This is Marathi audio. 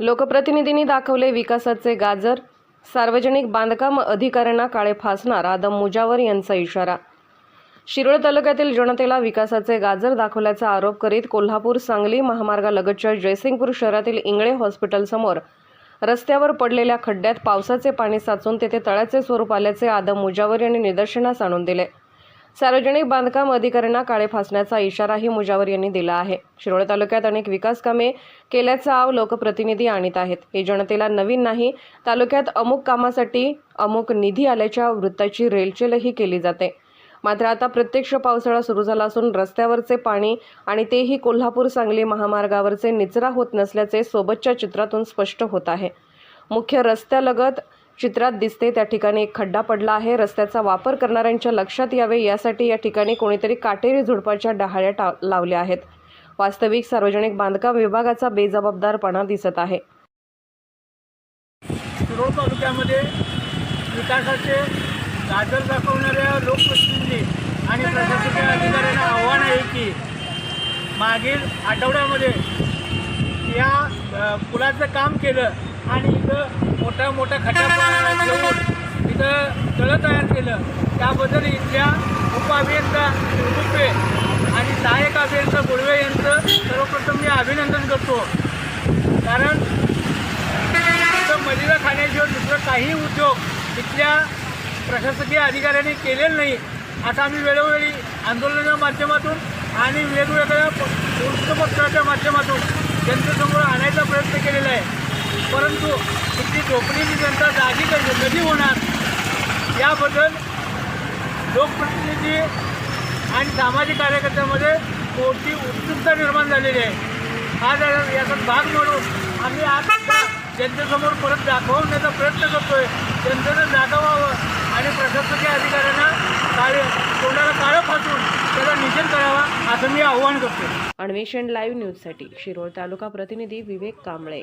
लोकप्रतिनिधींनी दाखवले विकासाचे गाजर. सार्वजनिक बांधकाम अधिकाऱ्यांना काळे फासणार आदम मुजावर यांचा इशारा. शिरोळ तालुक्यातील जनतेला विकासाचे गाजर दाखवल्याचा आरोप करीत कोल्हापूर सांगली महामार्गालगतच्या जयसिंगपूर शहरातील इंगळे हॉस्पिटलसमोर रस्त्यावर पडलेल्या खड्ड्यात पावसाचे पाणी साचून तेथे तळ्याचे स्वरूप आल्याचे आदम मुजावर यांनी निदर्शनास आणून दिले. सार्वजनिक बांधकाम अधिकाऱ्यांना काळे फासण्याचा इशाराही मुजावर यांनी दिला आहे. शिरोळ तालुक्यात अनेक विकास कामे केल्याचा आव लोकप्रतिनिधी आणीत आहेत. हे जनतेला नवीन नाही तालुक्यात अमुक कामासाठी अमुक निधी आल्याच्या वृत्ताची रेलचेलही केली जाते. मात्र आता प्रत्यक्ष पावसाळा सुरू झाला असून रस्त्यावरचे पाणी आणि तेही कोल्हापूर सांगली महामार्गावरचे निचरा होत नसल्याचे सोबतच्या चित्रातून स्पष्ट होत आहे. मुख्य रस्त्यालगत चित्रात दिसते त्या ठिकाणी एक खड्डा पडला आहे. रस्त्याचा वापर करणाऱ्यांच्या लक्षात यावे. यासाठी या ठिकाणी कोणीतरी काटेरी झुडपाच्या डहाळ्या टा लावल्या आहेत. वास्तविक सार्वजनिक बांधकाम विभागाचा बेजबाबदारपणा दिसत आहे. शिरोळ तालुक्यामध्ये विकासाचे गाजर दाखवणाऱ्या लोकप्रतिनिधी आणि प्रशासकीय अधिकाऱ्यांना आव्हान आहे की मागील आठवड्यामध्ये या पुलाचं काम केलं आणि इथं मोठा मोठा खड्डा घेऊन तळं तयार केलं. त्याबद्दल इथल्या उपअभियंता रुपे आणि सहाय्यक अभियंता गुडवे यांचं सर्वप्रथम मी अभिनंदन करतो. कारण मदिरा खाण्याशिवाय दुसरं काही उद्योग इथल्या प्रशासकीय अधिकाऱ्यांनी केलेलं नाही. आता आम्ही वेळोवेळी आंदोलनाच्या माध्यमातून आणि वेगवेगळ्या प- वृत्तपत्राच्या माध्यमातून जनतेसमोर आणायचा प्रयत्न केलेला आहे. परंतु इथली झोपडीची जनता जागी कधी होणार? याबद्दल लोकप्रतिनिधी आणि सामाजिक कार्यकर्त्यांमध्ये मोठी उत्सुकता निर्माण झालेली आहे. हा याचा भाग म्हणून आम्ही आज जनतेसमोर परत दाखवण्याचा प्रयत्न करतोय. जनतेनं जागावावं आणि प्रशासकीय अधिकाऱ्यांना काळे तोंडाला काळं फासून त्याचा निषेध करावा असं मी आव्हान करतो अन्वेषण लाईव्ह न्यूजसाठी शिरोळ तालुका प्रतिनिधी विवेक कांबळे.